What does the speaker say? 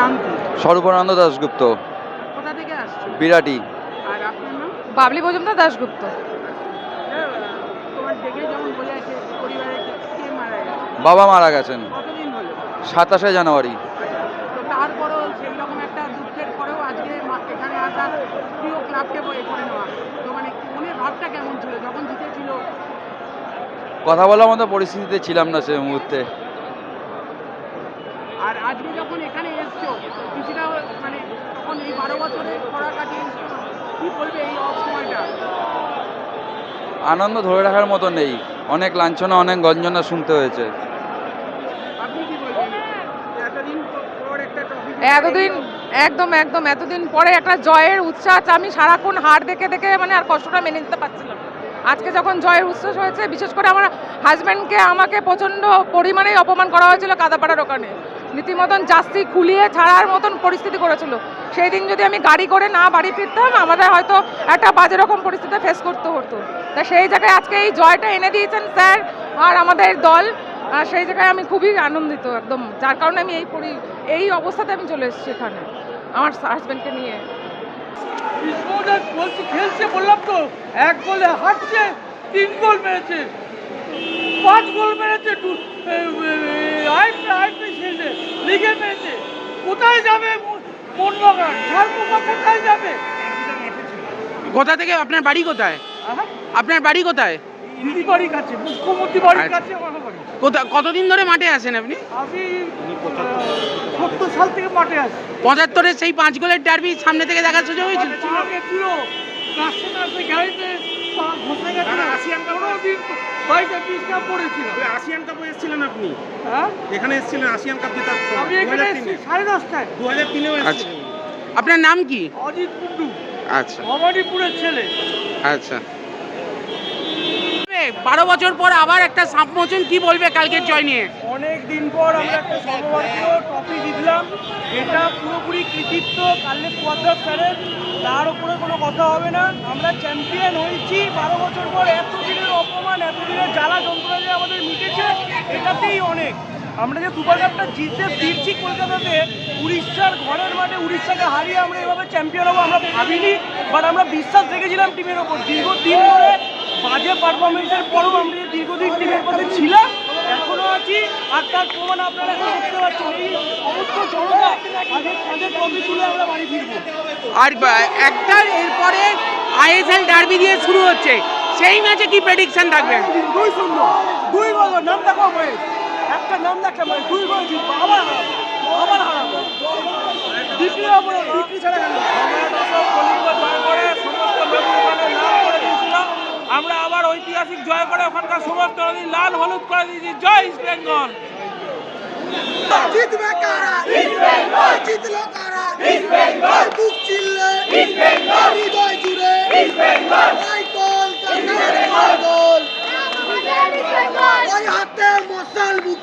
নাম কি? স্বরূপানন্দ দাশগুপ্ত। কোথা থেকে আসছো বিরাটি। আর আপনার নাম? বাবলি মজুমদার দাশগুপ্ত। তোমার দেখে যেমন বোঝা যাচ্ছে পরিবারে কে মারা গেছে? বাবা মারা গেছেন। কতদিন হলো? সাতাশে জানুয়ারি। তো তারপরেও সেই রকম একটা দুঃখের পরেও আজকে মা- এখানে আসা প্রিয় ক্লাবকে বয়ে করে নেওয়া। তো মানে মনের ভাবটা কেমন ছিল? যখন জিতেছিল? কথা বলার মতো পরিস্থিতিতে ছিলাম না সে মুহূর্তে। আজকে যখন এখানে এসছো কিছুটা মানে তখন এই বারো বছরের পড়া কাটিয়ে কি বলবে এই সময়টা আনন্দ ধরে রাখার মতো নেই। অনেক লাঞ্ছনা অনেক গঞ্জনা শুনতে হয়েছে। এতদিন পর একটা ট্রফি এতদিন একদম একদম এতদিন পরে একটা জয়ের উচ্ছ্বাস আমি সারাক্ষণ হার দেখে দেখে মানে আর কষ্টটা মেনে নিতে পারছিলাম না। আজকে যখন জয়ের উচ্ছ্বাস হয়েছে, বিশেষ করে আমার হাজব্যান্ডকে আমাকে প্রচণ্ড পরিমাণেই অপমান করা হয়েছিল কাদাপাড়ার ওখানে। রীতিমতন জাস্তি খুলিয়ে ছাড়ার মতন পরিস্থিতি করেছিল। সেই দিন যদি আমি গাড়ি করে না বাড়ি ফিরতাম, আমাদের হয়তো একটা বাজে রকম পরিস্থিতি ফেস করতে হতো। তা সেই জায়গায় আজকে এই জয়টা এনে দিয়েছেন স্যার আর আমাদের দল। আর সেই জায়গায় আমি খুবই আনন্দিত একদম, যার কারণে আমি এই পরি, এই অবস্থাতে আমি চলে এসেছি এখানে, আমার হাজব্যান্ডকে নিয়ে। বিষ্ণুদাস বলছি খেলছে বললাম তো। এক গোলে হাঁটছে তিন গোল মেরেছে। পাঁচ গোল মেরেছে খেলছে লিগে মেরেছে। কোথায় যাবে মনমোহন মোহনবাগান কোথায় যাবে? কোথা থেকে? আপনার বাড়ি কোথায়? আপনার বাড়ি কোথায়? কাছে মুখ্যমন্ত্রী বাড়ির আচ্ছা। কাছে আমার বাড়ি। কোথা কতদিন ধরে মাঠে আসেন আপনি? আমি সত্তর সাল থেকে মাঠে আছি। পঁচাত্তরের সেই পাঁচ গোলের ডার্বি সামনে থেকে দেখার সুযোগ হয়েছিল? আসিয়ান কাপে এসেছিলেন আপনি? হ্যাঁ? এখানে এসেছিলেন আসিয়ান কাপ জেতার আমি এখানে সাড়ে দশটায়। দু হাজার তিনেও আচ্ছা। আপনার নাম কি? অজিত কুন্ডু আচ্ছা। ভবানীপুরের ছেলে। আচ্ছা। বারো বছর পর আবার একটা সাপমোচন কি বলবে কালকের জয় নিয়ে? অনেক দিন পর আমরা একটা সর্বভারতীয় ট্রফি জিতলাম। এটা পুরোপুরি কৃতিত্ব কাল্লেশ পদ্মার স্যারের। তার উপরে কোনো কথা হবে না। আমরা চ্যাম্পিয়ন হয়েছি। বারো বছর পর এতদিনের অপমান, এতদিনের জ্বালা যন্ত্রণা যে আমাদের মিটেছে, এটাতেই অনেক। আমরা যে সুপার কাপটা জিততে ফিরছি কলকাতাতে, উড়িষ্যার ঘরের মাঠে, উড়িষ্যাকে হারিয়ে আমরা এভাবে চ্যাম্পিয়ন হব আমরা ভাবিনি বাট আমরা বিশ্বাস রেখেছিলাম টিমের ওপর। দীর্ঘ দীর্ঘদিন ধরে বাজে পারফরমেন্সের পরেও আমরা দীর্ঘদিন টিমের পাশে ছিলাম এখনও আছি আর তার প্রমাণ আপনারা এখন দেখতে পাচ্ছেন। এই সমস্ত জনতা আগে তাদের ট্রফি তুলে আমরা বাড়ি ফিরবো। আর একটা এরপরে আইএসএল ডার্বি দিয়ে শুরু হচ্ছে। সেই ম্যাচে কি প্রেডিকশন থাকবে দুই শূন্য দুই নাম দেখো মহেশ একটা নাম দেখা মহেশ দুই গোল জিতবো আবার হারাবো আবার হারাবো। বিক্রি বিক্রি ছাড়া গেল আমরা আবার ঐতিহাসিক জয় করে ওখানকার সমস্ত নদী লাল হলুদ করে দিয়েছি। জয় ইস্ট বেঙ্গল জিতবে কারা? ইস্ট বেঙ্গল জিতলো কারা? ইস্ট বেঙ্গল বুক চিল্লে। ইস্ট বেঙ্গল হৃদয় জুড়ে। ইস্ট বেঙ্গল মাইকল কাকারে মাইকল ওই হাতে মশাল বুকে